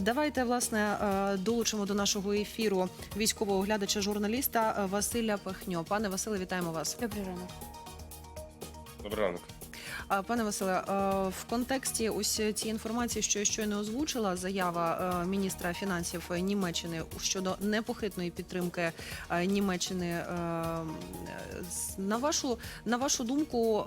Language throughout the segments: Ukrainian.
Давайте власне е, долучимо до нашого ефіру військового оглядача журналіста е, Василя Пехньо. Пане Василе, вітаємо вас. Добрий ранок. Добрий ранок. Пане Василе, е, в контексті ось цієї інформації, що я щойно озвучила, заява е, міністра фінансів Німеччини щодо непохитної підтримки е, Німеччини. е, На вашу на вашу думку.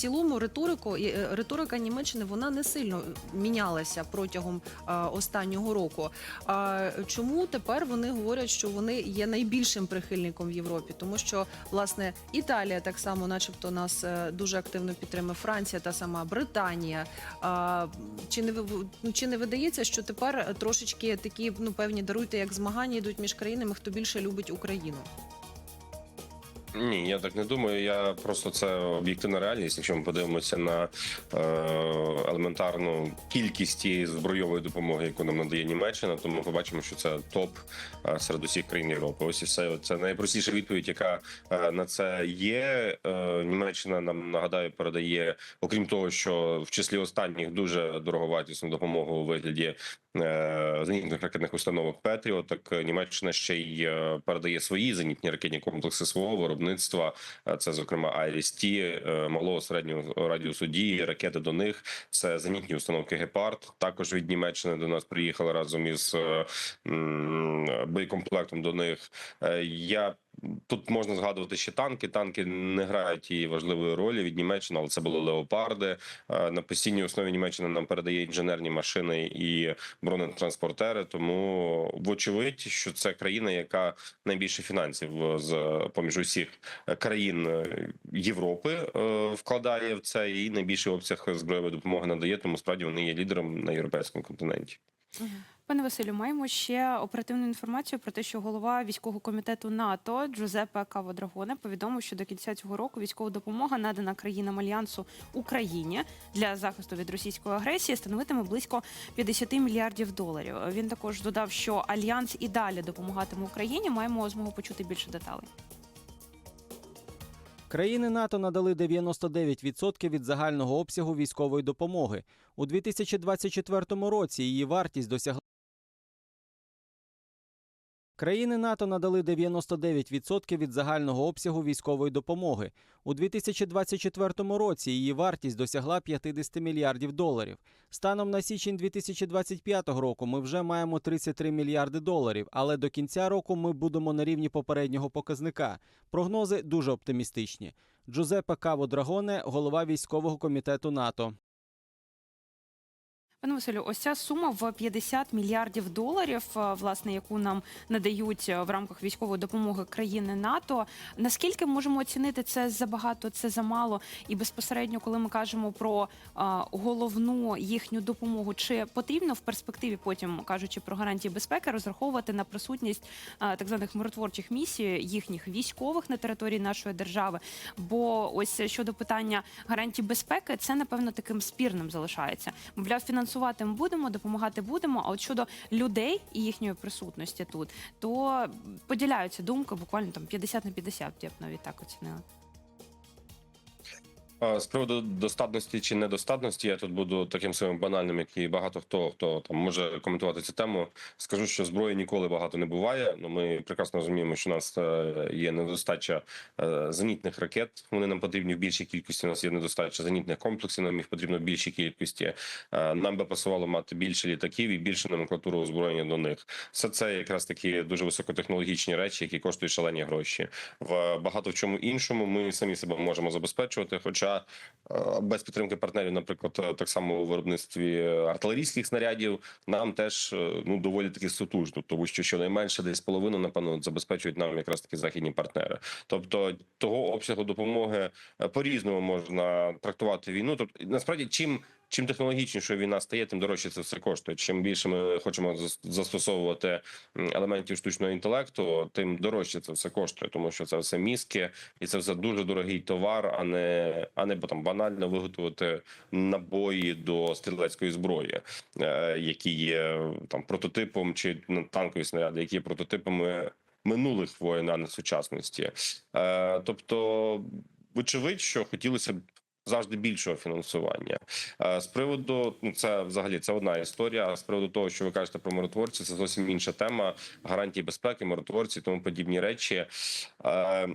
Цілому риторику е, риторика Німеччини вона не сильно мінялася протягом е, останнього року. А чому тепер вони говорять, що вони є найбільшим прихильником в Європі? Тому що власне Італія так само, начебто, нас е, дуже активно підтримує. Франція та сама Британія. Чи не ну, чи не видається, що тепер трошечки такі ну певні даруйте, як змагання йдуть між країнами, хто більше любить Україну? Ні, я так не думаю. Я просто це об'єктивна реальність. Якщо ми подивимося на е, елементарну кількість тієї збройової допомоги, яку нам надає Німеччина, то ми побачимо, що це топ е, серед усіх країн Європи. Ось і все. Це найпростіша відповідь, яка е, на це є. Е, Німеччина нам нагадаю передає, окрім того, що в числі останніх дуже дороговартісну допомогу у вигляді е, зенітних ракетних установок Петріо. Так е, Німеччина ще й передає свої зенітні ракетні комплекси свого виробництва. Е, Це зокрема Айріс-Ті, е, малого середнього радіусу дії, ракети до них. Це зенітні установки Гепард. Також від Німеччини до нас приїхали разом із е, боєкомплектом до них. Я Тут можна згадувати ще танки. Танки не грають тієї важливої ролі від Німеччини, але це були леопарди. На постійній основі Німеччина нам передає інженерні машини і бронетранспортери. Тому вочевидь, що це країна, яка найбільше фінансів е, з поміж усіх країн е, Європи е, вкладає в це і найбільший обсяг збройової допомоги надає. Тому справді вони є лідером на європейському континенті. Пане Василю, маємо ще оперативну інформацію про те, що голова військового комітету НАТО Джузеппе Каводрагоне повідомив, що до кінця цього року військова допомога надана країнам альянсу Україні для захисту від російської агресії становитиме близько 50 мільярдів доларів. Він також додав, що альянс і далі допомагатиме Україні. Маємо змогу почути більше деталей. Країни НАТО надали 99% від загального обсягу військової допомоги. У 2024 році її вартість досягла Країни НАТО надали 99% від загального обсягу військової допомоги. У 2024 році її вартість досягла 50 мільярдів доларів. Станом на січень 2025 року ми вже маємо 33 мільярди доларів, але до кінця року ми будемо на рівні попереднього показника. Прогнози дуже оптимістичні. Джузеппе Каво Драгоне, голова військового комітету НАТО. Пане Василю, ось ця сума в 50 мільярдів доларів, е, власне, яку нам надають е, в рамках військової допомоги країни НАТО. Наскільки можемо оцінити це забагато, це замало? І безпосередньо, коли ми кажемо про а, головну їхню допомогу, чи потрібно в перспективі, потім кажучи про гарантії безпеки, розраховувати на присутність а, так званих миротворчих місій їхніх військових на території нашої держави? Бо ось щодо питання гарантій безпеки, це напевно таким спірним залишається. Мовляв, фінансувати ми будемо, допомагати будемо. А от щодо людей і їхньої присутності тут, то поділяються думки буквально там 50 на 50, я б навіть так оцінила. З приводу достатності чи недостатності, я тут буду таким самим банальним, як і багато хто хто там може коментувати цю тему. Скажу, що зброї ніколи багато не буває. Ну ми прекрасно розуміємо, що у нас е, є недостача е, зенітних ракет. Вони нам потрібні в більшій кількості. У нас є недостача зенітних комплексів. Нам їх потрібно в більшій кількості. Е, Нам би пасувало мати більше літаків і більше номенклатуру озброєння до них. Все це якраз такі дуже високотехнологічні речі, які коштують шалені гроші. В багато в чому іншому ми самі себе можемо забезпечувати. Хоча е, без підтримки партнерів, наприклад, е, так само у виробництві артилерійських снарядів, нам теж е, ну доволі таки сутужно, тому що щонайменше десь половину, напевно, забезпечують нам якраз такі західні партнери. Тобто того обсягу допомоги е, по-різному можна трактувати війну. Тобто насправді чим. Чим технологічнішою війна стає, тим дорожче це все коштує. Чим більше ми хочемо зас- застосовувати елементів штучного інтелекту, тим дорожче це все коштує, тому що це все мізки, і це все дуже дорогий товар, а не а не там банально виготовити набої до стрілецької зброї, е, які є там прототипом чи танкові снаряди, які є прототипами минулих воєн, а не сучасності. Е, тобто, вочевидь, що хотілося б завжди більшого фінансування. Е, З приводу ну це взагалі це одна історія. А з приводу того, що ви кажете про миротворців, це зовсім інша тема. Гарантії безпеки, миротворці, тому подібні речі. Е,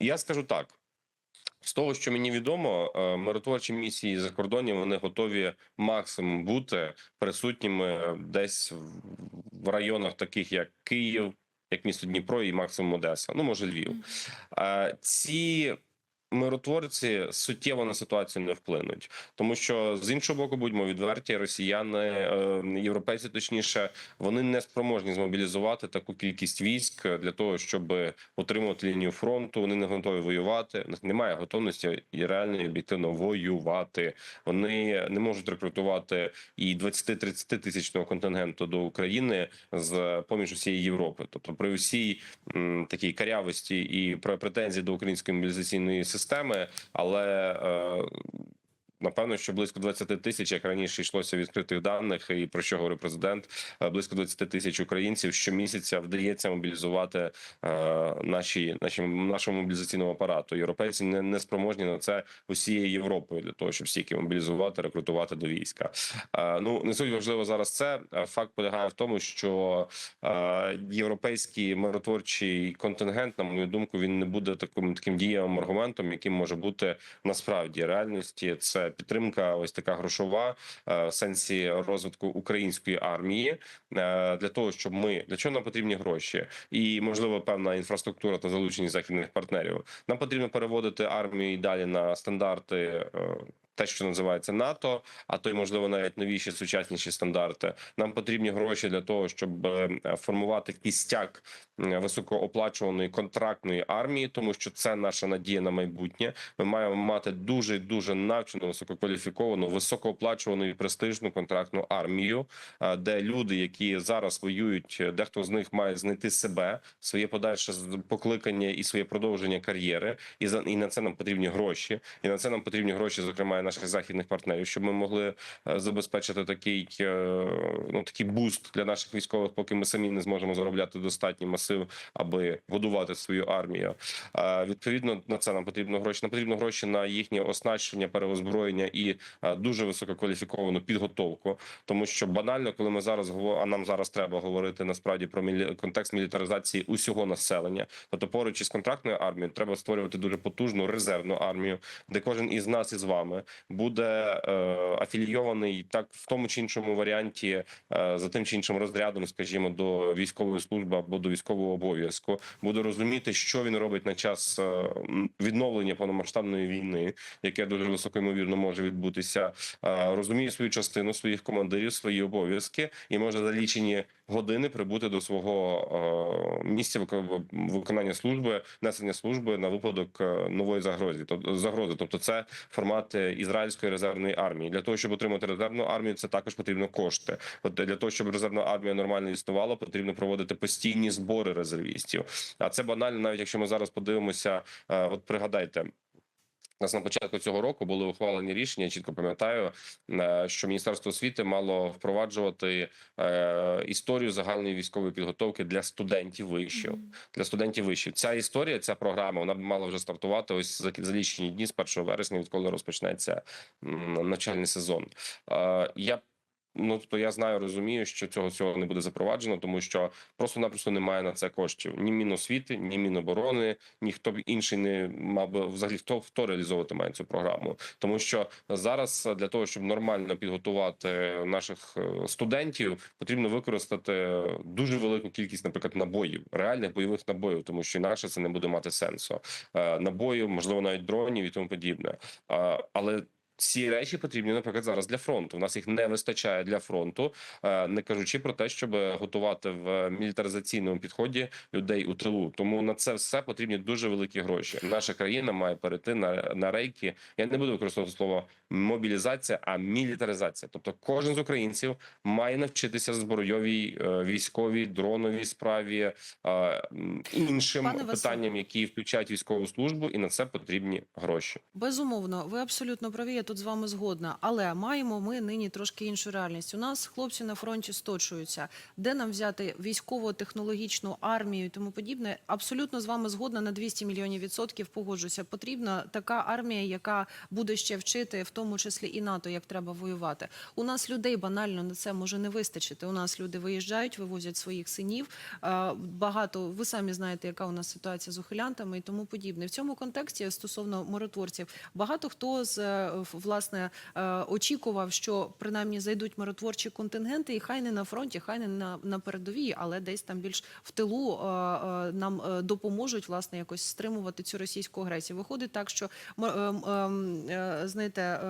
Я скажу так. З того, що мені відомо, е, миротворчі місії за кордоном вони готові максимум бути присутніми десь в- районах, таких як Київ, як місто Дніпро і максимум Одеса. Ну може Львів. Ці миротворці суттєво на ситуацію не вплинуть, тому що з іншого боку, будьмо відверті, росіяни, е, європейці, точніше, вони не спроможні змобілізувати таку кількість військ для того, щоб утримувати лінію фронту. Вони не готові воювати. У них немає готовності і реально об'єктивно воювати. Вони не можуть рекрутувати і 20-30 тисячного контингенту до України з поміж усієї Європи. Тобто, при усій м, такій карявості і про претензії до української мобілізаційної системи, але е, Напевно, що близько 20 тисяч, як раніше йшлося відкритих даних, і про що говорив президент, е, близько 20 тисяч українців щомісяця вдається мобілізувати е, наші, наші нашому мобілізаційному апарату. Європейці не, не спроможні на це усією Європою для того, щоб стільки мобілізувати, рекрутувати до війська. Е, ну не суть важливо зараз. Це факт полягає в тому, що європейський миротворчий контингент, на мою думку, він не буде таким таким дієвим аргументом, яким може бути насправді реальності. Це підтримка, ось така грошова е, в сенсі розвитку української армії е, для того, щоб ми для чого нам потрібні гроші, і можливо певна інфраструктура та залученість західних партнерів. Нам потрібно переводити армію і далі на стандарти. Те, що називається НАТО, а то й можливо навіть новіші сучасніші стандарти. Нам потрібні гроші для того, щоб е, формувати кістяк е, високооплачуваної контрактної армії, тому що це наша надія на майбутнє. Ми маємо мати дуже дуже навчену, висококваліфіковану, високооплачувану і престижну контрактну армію, е, де люди, які зараз воюють, дехто з них має знайти себе, своє подальше покликання і своє продовження кар'єри. І за і на це нам потрібні гроші. І на це нам потрібні гроші, зокрема наших західних партнерів, щоб ми могли е, забезпечити такий е, ну такий буст для наших військових, поки ми самі не зможемо заробляти достатній масив, аби годувати свою армію. Е, Відповідно на це нам потрібно гроші. Нам потрібно гроші на їхнє оснащення, переозброєння і дуже висококваліфіковану підготовку. Тому що банально, коли ми зараз а нам зараз треба говорити насправді про мілі... контекст мілітаризації усього населення. Тобто, поруч із контрактною армією треба створювати дуже потужну резервну армію, де кожен із нас із вами буде е, афілійований так в тому чи іншому варіанті е, за тим чи іншим розрядом, скажімо, до військової служби або до військового обов'язку, буде розуміти, що він робить на час е, відновлення повномасштабної війни, яке дуже високоймовірно може відбутися. Е, розуміє свою частину своїх командирів, свої обов'язки і може за лічені години прибути до свого е, місця вик- виконання служби, несення служби на випадок е, нової загрози. Тобто загрози. Тобто, це формат е, ізраїльської резервної армії. Для того щоб отримати резервну армію, це також потрібно кошти. От для того, щоб резервна армія нормально існувала, потрібно проводити постійні збори резервістів. А це банально, навіть якщо ми зараз подивимося, от пригадайте. Нас на початку цього року були ухвалені рішення. Я чітко пам'ятаю, е, що Міністерство освіти мало впроваджувати е, історію загальної військової підготовки для студентів вишів. Для студентів вишів. Ця історія, ця програма, вона б мала вже стартувати ось за, за лічені дні з 1 вересня, відколи розпочнеться навчальний сезон. Е, я Ну, тобто я знаю, розумію, що цього всього не буде запроваджено, тому що просто-напросто немає на це коштів. Ні Міносвіти, ні Міноборони, ніхто б інший не мав би взагалі хто хто реалізовувати має цю програму. Тому що зараз для того, щоб нормально підготувати наших е, студентів, потрібно використати дуже велику кількість, наприклад, набоїв, реальних бойових набоїв, тому що інакше це не буде мати сенсу. Е, Набоїв, можливо, навіть дронів і тому подібне. Але ці речі потрібні, наприклад, зараз для фронту. У нас їх не вистачає для фронту, е, не кажучи про те, щоб готувати в мілітаризаційному підході людей у тилу. Тому на це все потрібні дуже великі гроші. Наша країна має перейти на, на рейки. Я не буду використовувати слово мобілізація, а мілітаризація. Тобто, кожен з українців має навчитися збройовій, е, військовій, дроновій справі е, іншим Пане питанням, які включають військову службу, і на це потрібні гроші. Безумовно, ви абсолютно праві. Тут з вами згодна. Але маємо ми нині трошки іншу реальність. У нас хлопці на фронті сточуються. Де нам взяти військово-технологічну армію і тому подібне? Абсолютно з вами згодна на 200 мільйонів відсотків. Погоджуся. Потрібна така армія, яка буде ще вчити, в тому числі і НАТО, як треба воювати. У нас людей банально на це може не вистачити. У нас люди виїжджають, вивозять своїх синів. Е, Багато ви самі знаєте, яка у нас ситуація з ухилянтами і тому подібне. В цьому контексті стосовно миротворців, багато хто з е, власне е, очікував, що принаймні зайдуть миротворчі контингенти, і хай не на фронті, хай не на, на передовій, але десь там більш в тилу е, е, нам допоможуть власне якось стримувати цю російську агресію. Виходить так, що ем, ем, знаєте.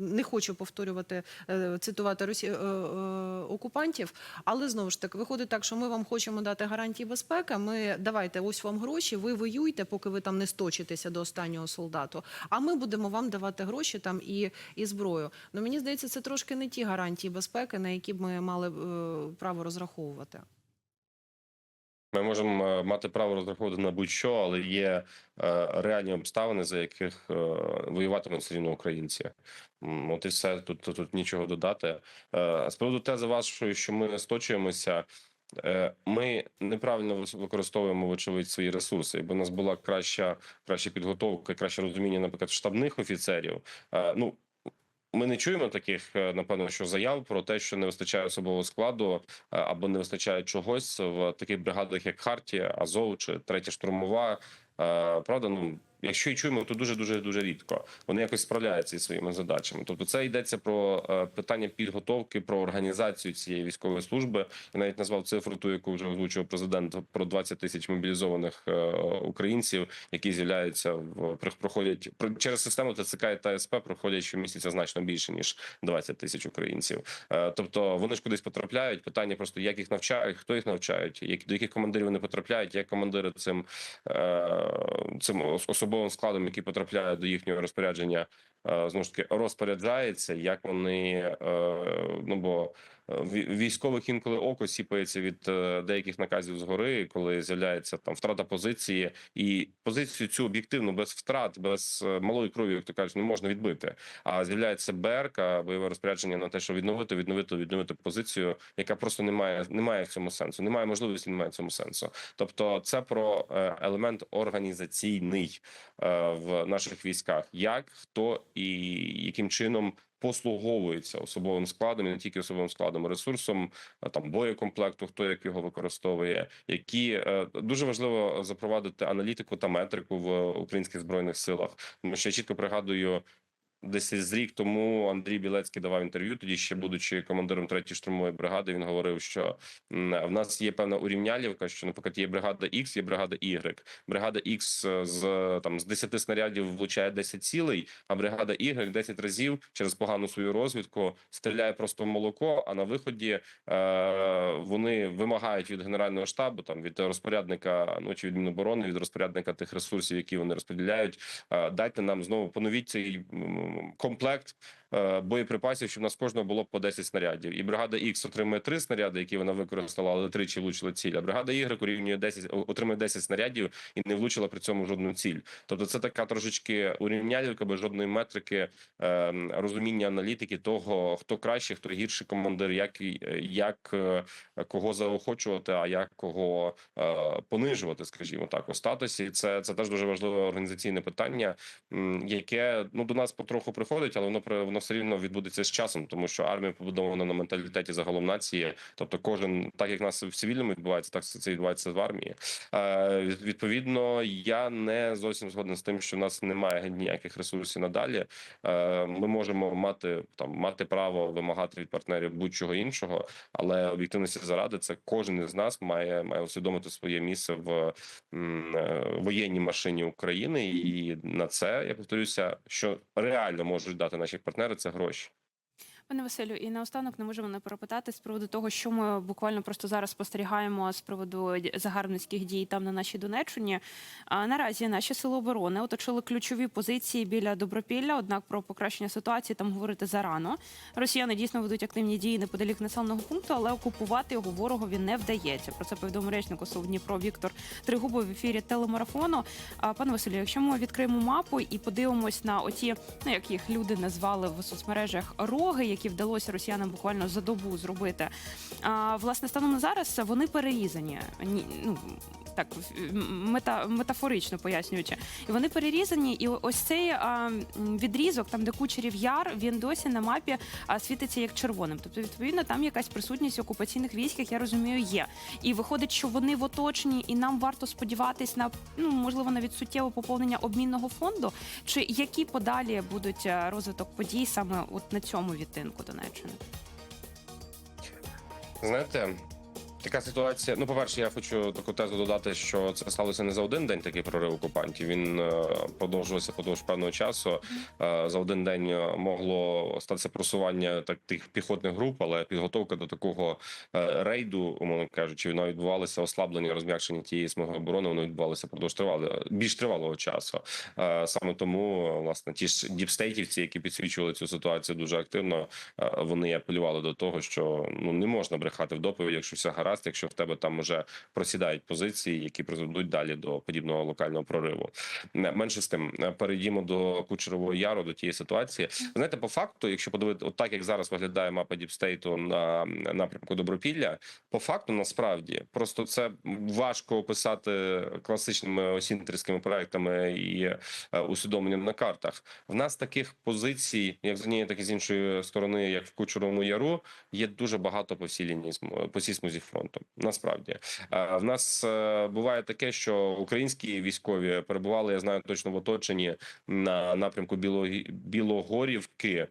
Не хочу повторювати е, цитувати росі... е, е, окупантів, але знову ж таки виходить так, що ми вам хочемо дати гарантії безпеки. Ми давайте ось вам гроші. Ви воюйте, поки ви там не сточитеся до останнього солдату. А ми будемо вам давати гроші там і, і зброю. Ну мені здається, це трошки не ті гарантії безпеки, на які б ми мали право розраховувати. Ми можемо е, мати право розраховувати на будь-що, але є е, реальні обставини, за яких е, воюватимуть все рівно українці. От і все тут, тут, тут нічого додати. З приводу тези вашої, що ми сточуємося. е, Ми неправильно використовуємо вочевидь свої ресурси. Якби у нас була краща, краща підготовка, краще розуміння, наприклад, штабних офіцерів. Ну ми не чуємо таких, е, напевно, що заяв про те, що не вистачає особового складу е, або не вистачає чогось в таких бригадах, як Хартія, Азов чи третя штурмова. Е, Правда, ну якщо і чуємо, то дуже дуже дуже рідко. Вони якось справляються зі своїми задачами. Тобто, це йдеться про е, питання підготовки, про організацію цієї військової служби. Я навіть назвав цифру, ту, яку вже озвучив президент, про 20 тисяч мобілізованих е, українців, які з'являються в проходять про- через систему ТЦК і ТСП проходять щомісяця значно більше ніж 20 тисяч українців. Е, Тобто вони ж кудись потрапляють. Питання просто як їх навчають, хто їх навчають, як до яких командирів вони потрапляють, як командири цим цим ос- особовим складом, який потрапляє до їхнього розпорядження, е, знову ж таки розпоряджається, як вони е, ну бо військових інколи око сіпається від е, деяких наказів згори, коли з'являється там втрата позиції, і позицію цю об'єктивно без втрат, без е, малої крові, як то кажуть, не можна відбити. А з'являється БРК, бойове розпорядження на те, що відновити, відновити, відновити позицію, яка просто не має, не має в цьому сенсу. Немає можливості, немає в цьому сенсу. Тобто, це про е, елемент організаційний е, в наших військах, як хто і яким чином. Послуговується особовим складом, і не тільки особовим складом, ресурсом там боєкомплекту, хто як його використовує, які е, дуже важливо запровадити аналітику та метрику в українських збройних силах. Тому що я чітко пригадую. Десь з рік тому Андрій Білецький давав інтерв'ю, тоді ще будучи командиром третьої штурмової бригади, він говорив, що в нас є певна урівнялівка, що, наприклад, є бригада X, є бригада Y. Бригада X е, з там з 10 снарядів влучає 10 цілей, а бригада Y 10 разів через погану свою розвідку стріляє просто в молоко. А на виході е, вони вимагають від генерального штабу, там від розпорядника, ну чи від Міноборони, від розпорядника тих ресурсів, які вони розподіляють. е, Дайте нам знову поновіть цей комплект боєприпасів, щоб у нас кожного було по 10 снарядів. І бригада X отримує 3 снаряди, які вона використала, але тричі влучила ціль. А бригада Y урівнює 10, о- отримує 10 снарядів і не влучила при цьому жодну ціль. Тобто, це така трошечки урівнялівка без жодної метрики е, розуміння аналітики того, хто краще, хто гірший командир, як е, як е, кого заохочувати, а як кого е, понижувати, скажімо так, у статусі. Це це теж дуже важливе організаційне питання, яке ну до нас потроху приходить, але воно при- воно все рівно відбудеться з часом, тому що армія побудована на менталітеті загалом нації. Тобто, кожен так як нас в цивільному відбувається, так це відбувається в армії. Е, Відповідно, я не зовсім згоден з тим, що в нас немає ніяких ресурсів надалі. Е, Ми можемо мати там мати право вимагати від партнерів будь-чого іншого, але об'єктивності заради це кожен із нас має має усвідомити своє місце в м, е, воєнній машині України, і на це я повторюся, що реально можуть дати наші партнери це гроші. Пане Василю, і наостанок не можемо не перепитати з приводу того, що ми буквально просто зараз спостерігаємо з приводу загарбницьких дій там на нашій Донеччині. А наразі наші сили оборони оточили ключові позиції біля Добропілля. Однак про покращення ситуації там говорити зарано. Росіяни дійсно ведуть активні дії неподалік населеного пункту, але окупувати його ворогові не вдається. Про це повідомив речник ОСУ Дніпро Віктор Тригубов в ефірі телемарафону. А пане Василю, якщо ми відкриємо мапу і подивимось на оті, ну як їх люди назвали в соцмережах роги, які вдалося росіянам буквально за добу зробити. А власне станом на зараз вони перерізані. Ні, ну так м- мета, метафорично пояснюючи, і вони перерізані. І ось цей а, відрізок, там де кучерів яр, він досі на мапі а, світиться як червоним. Тобто, відповідно, там якась присутність окупаційних військ, як я розумію, є. І виходить, що вони в оточенні, і нам варто сподіватись на ну можливо навіть суттєве поповнення обмінного фонду. Чи які подалі будуть е, розвиток подій саме от на цьому відтинку Донеччини? Знаєте, така ситуація. Ну, по-перше, я хочу таку тезу додати, що це сталося не за один день такий прорив окупантів. Він е, продовжувався подовж певного часу. Е, За один день е, могло статися просування так тих піхотних груп, але підготовка до такого рейду, умовно кажучи, вона відбувалася ослаблення, розм'якшення тієї смуги оборони. Воно відбувалося продовж тривалого більш тривалого часу. Саме тому власне ті ж діпстейтівці, які підсвічували цю ситуацію дуже активно, вони апелювали до того, що ну не можна брехати в доповідь, якщо все гаразд, якщо в тебе там вже просідають позиції, які призведуть далі до подібного локального прориву. Не- Менше з тим, е, перейдімо до Кучерового яру, до тієї ситуації. Знаєте, по факту, якщо подивити, от так як зараз виглядає мапа Діпстейту на напрямку Добропілля, по факту насправді просто це важко описати класичними осінтерськими проектами і е, усвідомленням на картах. В нас таких позицій, як з однієї, так і з іншої сторони, як в Кучеровому яру, є дуже багато по всій лінії по всій фронту. Насправді Е, в нас е, буває таке, що українські військові перебували, я знаю точно в оточенні на напрямку Білогорівки.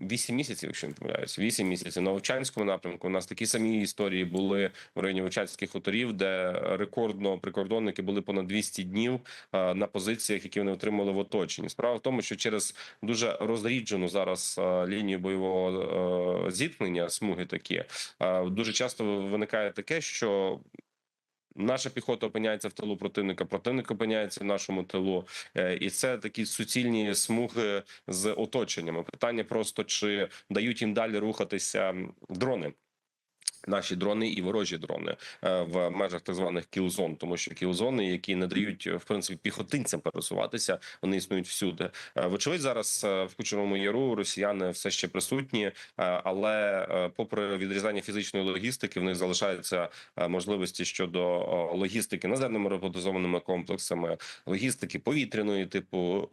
Вісім місяців, якщо не помиляюсь, вісім місяців на Овчанському напрямку. У нас такі самі історії були в районі Овчанських хуторів, де рекордно прикордонники були понад 200 днів е, на позиціях, які вони отримали в оточенні. Справа в тому, що через дуже розріджену зараз е, лінію бойового е, зіткнення смуги такі дуже часто виникає таке, що Наша піхота опиняється в тилу противника, противник опиняється в нашому тилу, Е, і це такі суцільні смуги з оточеннями. Питання просто чи дають їм далі рухатися дрони. Наші дрони і ворожі дрони е, в межах так званих кілзон, тому що кілзони, які не дають в принципі піхотинцям пересуватися, вони існують всюди. Е, Вочевидь, зараз е, в Кучерому яру росіяни все ще присутні, е, але е, попри відрізання фізичної логістики, в них залишаються е, можливості щодо логістики наземними роботизованими комплексами, логістики повітряної, типу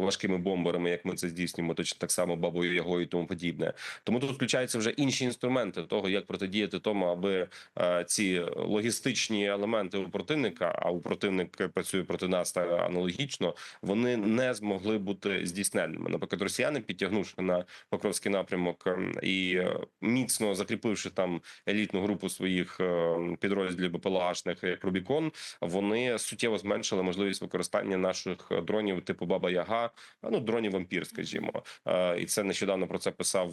важкими бомберами, як ми це здійснюємо, точно так само бабою ягою і тому подібне. Тому тут включаються вже інші інструменти того, як протидіяти тому, аби е, ці логістичні елементи у противника, а у противник працює проти нас та аналогічно, вони не змогли бути здійсненними. Наприклад, росіяни, підтягнувши на Покровський напрямок ем, і е, міцно закріпивши там елітну групу своїх е, підрозділів БПЛАшних як Рубікон, вони суттєво зменшили можливість використання наших дронів типу Баба Яга, ну дронів вампір, скажімо. І це нещодавно про це писав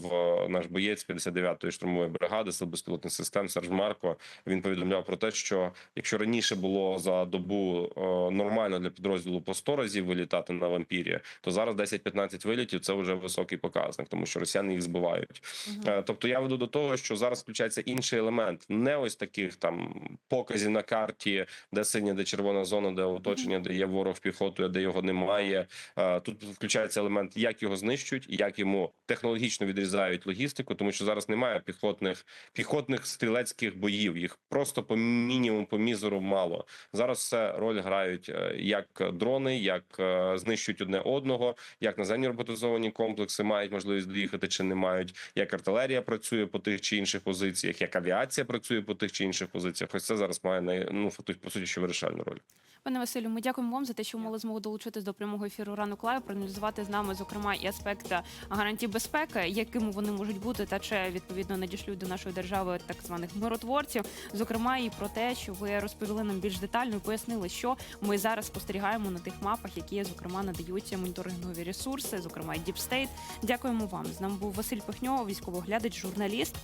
наш боєць 59-ї штурмової бригади сил безпілотних систем Серж Марко. Він повідомляв про те, що якщо раніше було за добу е, нормально для підрозділу по 100 разів вилітати на вампірі, то зараз 10-15 вилітів це вже високий показник, тому що росіяни їх збивають. Е, Тобто я веду до того, що зараз включається інший елемент, не ось таких там показів на карті, де синя, де червона зона, де оточення, де є ворог піхотою, де його немає. Е, Тут включається елемент, як його знищують, як йому технологічно відрізають логістику, тому що зараз немає піхотних піхотних стрілецьких боїв. Їх просто по мінімуму, по мізеру мало. Зараз все роль грають е, як дрони, як е, знищують одне одного, як наземні роботизовані комплекси мають можливість доїхати чи не мають, як артилерія працює по тих чи інших позиціях, як авіація працює по тих чи інших позиціях. Ось це зараз має ну по суті, що вирішальну роль. Пане Василю, ми дякуємо вам за те, що мали змогу долучитись до прямого ефіру ранок лайв, проаналізувати з нами, зокрема, і аспект гарантій безпеки, якими вони можуть бути, та чи відповідно надішлють до нашої держави так званих миротворців. Зокрема, і про те, що ви розповіли нам більш детально і пояснили, що ми зараз спостерігаємо на тих мапах, які зокрема надаються моніторингові ресурси, зокрема і Діпстейт. Дякуємо вам. З нами був Василь Пихньо, військовоглядач, журналіст.